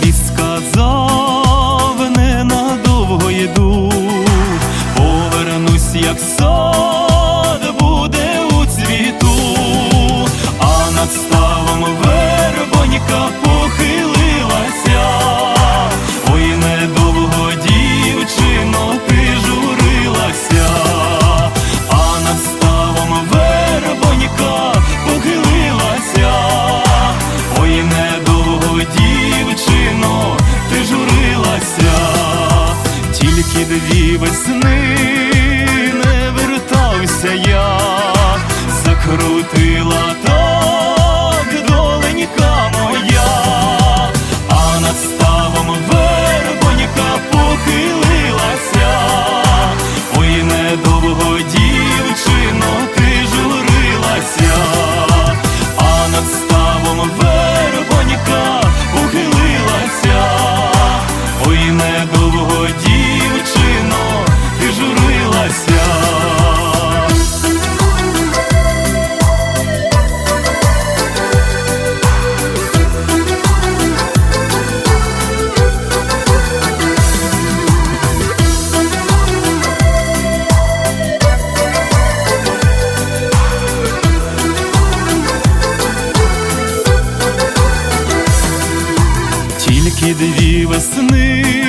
тобі сказав, ненадовго йду, повернусь, як сон буде. дві весни не вертався я, закрутила та. і дві весни.